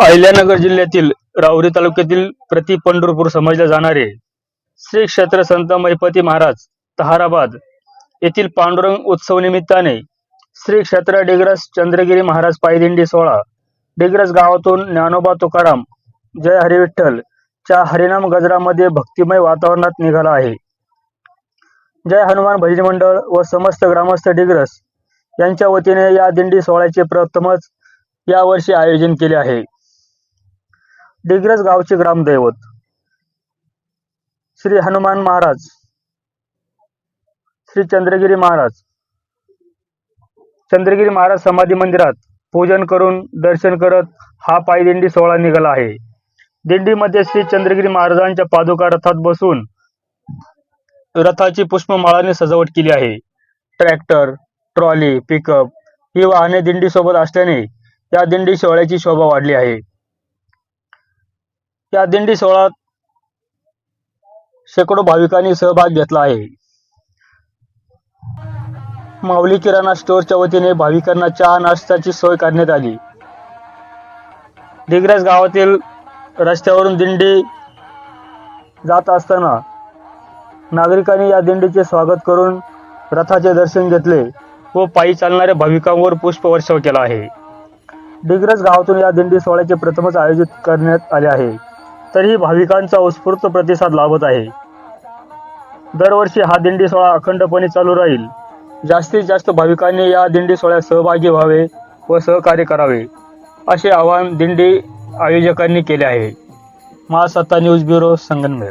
अहिल्यानगर जिल्ह्यातील राहुरी तालुक्यातील प्रति पंढरपूर समजले जाणारे श्री क्षेत्र संत महिपती महाराज तहाराबाद येथील पांडुरंग उत्सव निमित्ताने श्री क्षेत्र डिग्रस चंद्रगिरी महाराज पायदिंडी सोहळा डिग्रस गावातून ज्ञानोबा तुकाराम जय हरिविठ्ठल च्या हरिनाम गजरामध्ये भक्तिमय वातावरणात निघाला आहे. जय हनुमान भजनी मंडळ व समस्त ग्रामस्थ डिग्रस यांच्या वतीने या दिंडी सोहळ्याचे प्रथमच यावर्षी आयोजन केले आहे. डिग्रज गावचे ग्रामदैवत श्री हनुमान महाराज श्री चंद्रगिरी महाराज चंद्रगिरी महाराज समाधी मंदिरात पूजन करून दर्शन करत हा पायदिंडी सोहळा निघाला आहे. दिंडीमध्ये श्री चंद्रगिरी महाराजांच्या पादुका रथात बसून रथाची पुष्पमाळाने सजावट केली आहे. ट्रॅक्टर ट्रॉली पिकअप ही वाहने दिंडी सोबत असल्याने या दिंडी सोहळ्याची शोभा वाढली आहे. या दिंडी सोहळ्यात शेकडो भाविकांनी सहभाग घेतला आहे. माऊली किराणा स्टोअरच्या वतीने भाविकांना चहा नाश्त्याची सोय करण्यात आली. दिग्रज गावातील रस्त्यावरून दिंडी जात असताना नागरिकांनी या दिंडीचे स्वागत करून रथाचे दर्शन घेतले व पायी चालणाऱ्या भाविकांवर पुष्पवर्षाव केला आहे. डिग्रज गावातून या दिंडी सोहळ्याचे प्रथमच आयोजित करण्यात आले आहे. तरीही भाविकांचा उत्स्फूर्त प्रतिसाद लाभत आहे. दरवर्षी हा दिंडी सोहळा अखंडपणे चालू राहील. जास्तीत जास्त भाविकांनी या दिंडी सोहळ्यात सहभागी व्हावे व सहकार्य करावे असे आवाहन दिंडी आयोजकांनी केले आहे. महासत्ता news bureau Sangamner.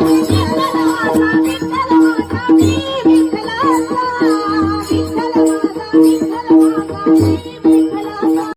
Thank you.